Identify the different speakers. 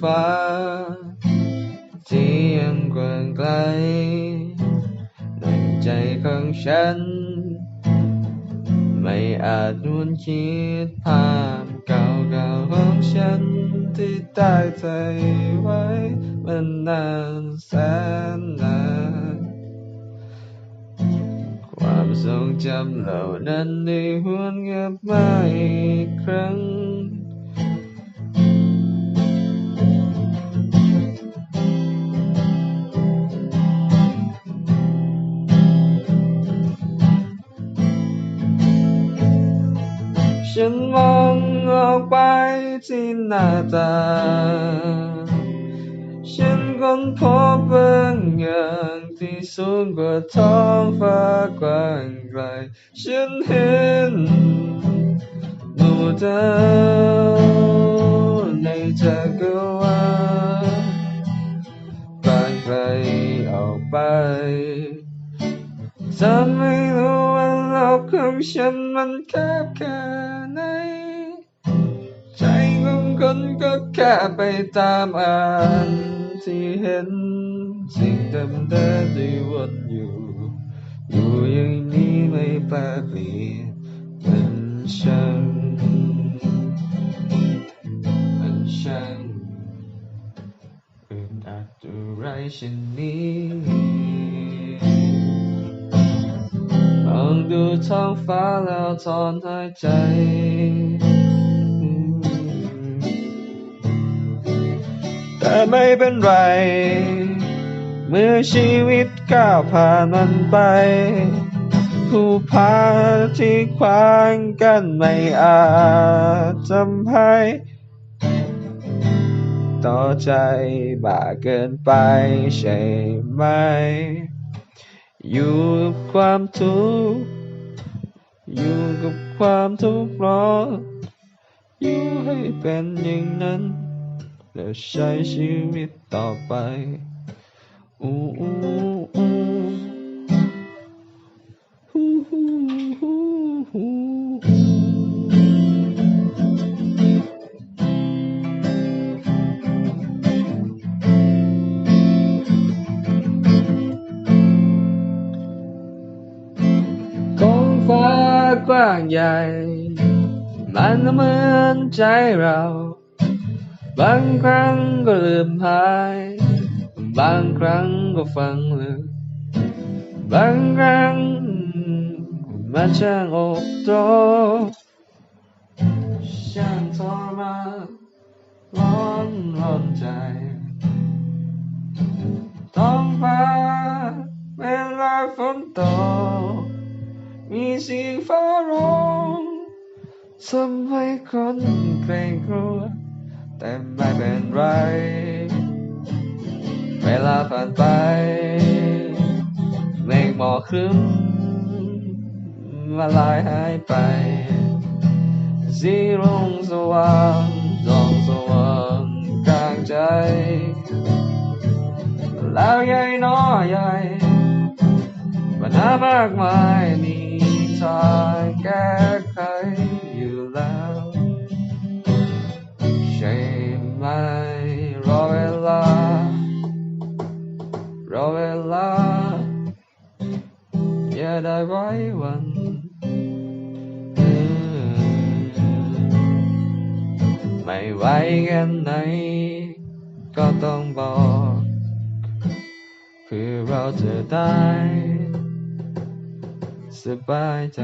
Speaker 1: ฟ้า ที่ยังกว้างไกล ในใจของฉัน ไม่อาจวนคิดภาพเก่าๆของฉัน ที่ได้ใจไว้มันนานแสนนานความทรงจำเหล่านั้นได้หวนกลับมาอีกครั้ง ฉันมองออกไปที่หน้าตา ฉันค้นพบบางอย่างที่สูงกว่าท้องฟ้ากว้างไกล ฉันเห็นหมู่ดาวในจักรวาลบางไกลออกไปฉันไม่รู้ ว่าโลกของฉันมันแคบแค่ไหน ใจของคนก็แค่ไปตามอ่านที่เห็น สิ่งเดิมเดิมที่วนอยู่ อยู่อย่างนี้ไม่แปลเปลี่ยนมันช่างมันช่างอึดอัดอะไรเช่นนี้ ดูท้องฟ้าแล้วถอนหายใจ แต่ไม่เป็นไร เมื่อชีวิตก้าวผ่านมันไป ผู้พาที่ขวางกันไม่อาจทำให้ ต่อใจบาเกินไปใช่ไหมอยู่ความทุกข์ อยู่กับความทุกข์ร้อนอยู่ให้เป็นอย่างนั้น แล้วใช้ชีวิตต่อไปอู้ กว้างใหญ่ มันเหมือนใจเรา บางครั้งก็ลืมหาย บางครั้งก็ฟังลึกบางครั้งมันช่างอกโตช่างทรมานร้อนร้อนใจท้อง ฟ้าร้องทำให้คนเกรงกลัว แต่ไม่เป็นไร เวลาผ่านไปเมฆหมอกครึ้มมาลายหายไป สีรุ่งสว่างส่องสว่างกลางใจ แล้วใหญ่น้อยใหญ่ปัญหามากมายมีางแก้ไขอยู่แล้ว ใช่ไหมรอเวลารอเวลาอย่าได้ไว้วันไม่ไหวกันไหน ก็ต้องบอก เพื่อเราจะได้ สบายใจ